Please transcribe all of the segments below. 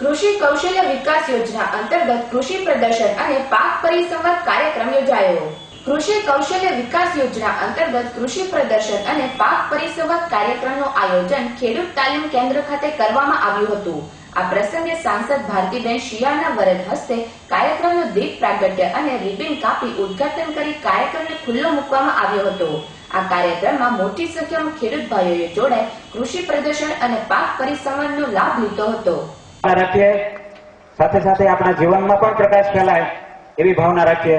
કૃષિ કૌશલ્ય વિકાસ યોજના અંતર્ગત કૃષિ પ્રદર્શન અને પાક પરિસંવાદ કાર્યક્રમ યોજાયો. કૃષિ કૌશલ્ય વિકાસ યોજના અંતર્ગત કૃષિ પ્રદર્શન અને પાક પરિસંવાદ કાર્યક્રમનું આયોજન ખેડૂત તાલીમ કેન્દ્ર ખાતે કરવામાં આવ્યું હતું. આ પ્રસંગે સાંસદ ભારતીબેન શિયાળના વરદ હસ્તે કાર્યક્રમનું દીપ પ્રાગટ્ય અને રિબિન કાપી ઉદ્ઘાટન કરી કાર્યક્રમને ખુલ્લો મૂકવામાં આવ્યો હતો. આ કાર્યક્રમમાં મોટી સંખ્યામાં ખેડૂત ભાઈઓએ જોડાઈ કૃષિ પ્રદર્શન અને પાક પરિસંવાદનો લાભ લીધો હતો. રાખીએ. સાથે સાથે આપણા જીવનમાં પણ પ્રકાશ ફેલાય એવી ભાવના રાખીએ.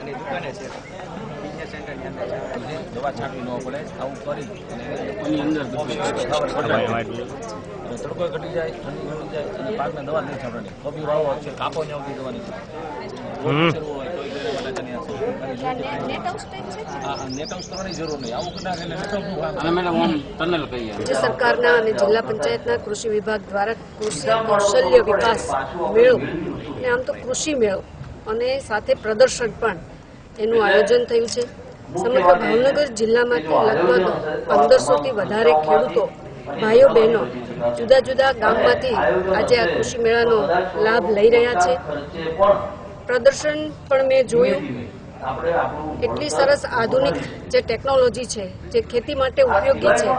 અને દુકાને છે. રાજ્ય સરકારના અને જિલ્લા પંચાયતના કૃષિ વિભાગ દ્વારા કૃષિ કૌશલ્ય વિકાસ મેળો અને આમ તો કૃષિ મેળો અને સાથે પ્રદર્શન પણ એનું આયોજન થયું છે. સમગ્ર ભાવનગર જિલ્લામાંથી લગભગ પંદરસોથી વધારે ખેડૂતો ભાઈઓ બહેનો જુદા જુદા ગામમાંથી આજે આ કૃષિ મેળાનો લાભ લઈ રહ્યા છે. પ્રદર્શન પણ મેં જોયું. એટલી સરસ આધુનિક જે ટેકનોલોજી છે, જે ખેતી માટે ઉપયોગી છે,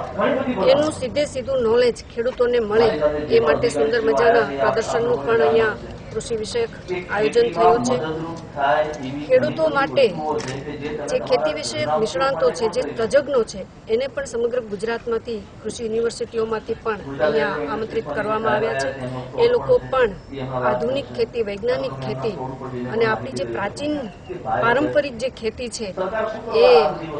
એનું સીધે સીધું નોલેજ ખેડૂતોને મળે એ માટે સુંદર મજાના પ્રદર્શનનું પણ અહીંયા કૃષિ વિષયક આયોજન થયું છે. ખેડૂતો માટે જે ખેતી વિષયક નિષ્ણાંતો છે, જે તજજ્ઞો છે, એને પણ સમગ્ર ગુજરાતમાંથી કૃષિ યુનિવર્સિટીઓમાંથી પણ અહીંયા આમંત્રિત કરવામાં આવ્યા છે. એ લોકો પણ આધુનિક ખેતી, વૈજ્ઞાનિક ખેતી અને આપણી જે પ્રાચીન પારંપરિક જે ખેતી છે, એ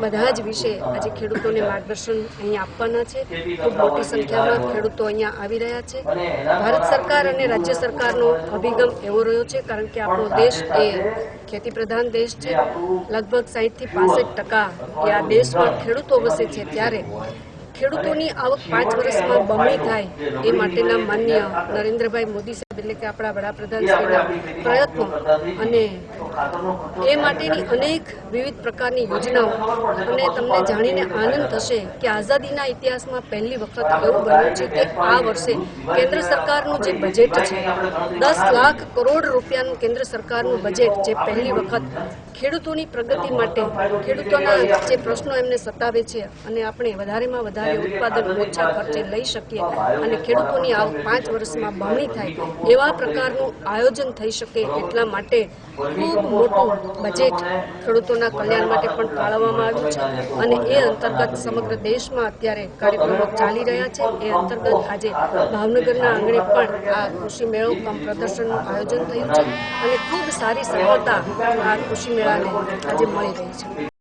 બધા જ વિશે આજે ખેડૂતોને માર્ગદર્શન અહીંયા આપવાના છે. ખૂબ મોટી સંખ્યામાં ખેડૂતો અહીંયા આવી રહ્યા છે. ભારત સરકાર અને રાજ્ય સરકારનો અભિગમ એવો રહ્યો છે, કારણ કે આપણો દેશ એ ખેતી પ્રધાન દેશ છે. લગભગ સાઈઠથી પાસઠ ટકા એ આ દેશમાં ખેડૂતો વસે છે. ત્યારે ખેડૂતોની આવક પાંચ વર્ષમાં બમણી થાય એ માટેના માન્ય નરેન્દ્રભાઈ મોદી એટલે કે આપણા વડાપ્રધાન શ્રીના પ્રયત્નો અને એ માટેની અનેક વિવિધ પ્રકારની યોજનાઓ. અને તમને જાણીને આનંદ થશે કે આઝાદીના ઇતિહાસમાં પહેલી વખત એવું બન્યું છે કે આ વર્ષે કેન્દ્ર સરકારનું જે બજેટ છે, દસ લાખ કરોડ રૂપિયાનું કેન્દ્ર સરકારનું બજેટ જે પહેલી વખત ખેડૂતોની પ્રગતિ માટે, ખેડૂતોના જે પ્રશ્નો એમને સતાવે છે અને આપણે વધારેમાં વધારે ઉત્પાદન ઓછા ખર્ચે લઈ શકીએ અને ખેડૂતોની આવક પાંચ વર્ષમાં બમણી થાય એવા પ્રકારનું આયોજન થઈ શકે એટલા માટે ખૂબ મોટું બજેટ ખેડૂતોના કલ્યાણ માટે પણ ફાળવવામાં આવ્યું છે અને એ અંતર્ગત સમગ્ર દેશમાં અત્યારે કાર્યક્રમો ચાલી રહ્યા છે. એ અંતર્ગત આજે ભાવનગરના આંગણે પણ આ કૃષિ મેળો કમ પ્રદર્શનનું આયોજન થયું છે અને ખૂબ સારી સફળતા આ કૃષિ મેળાને આજે મળી રહી છે.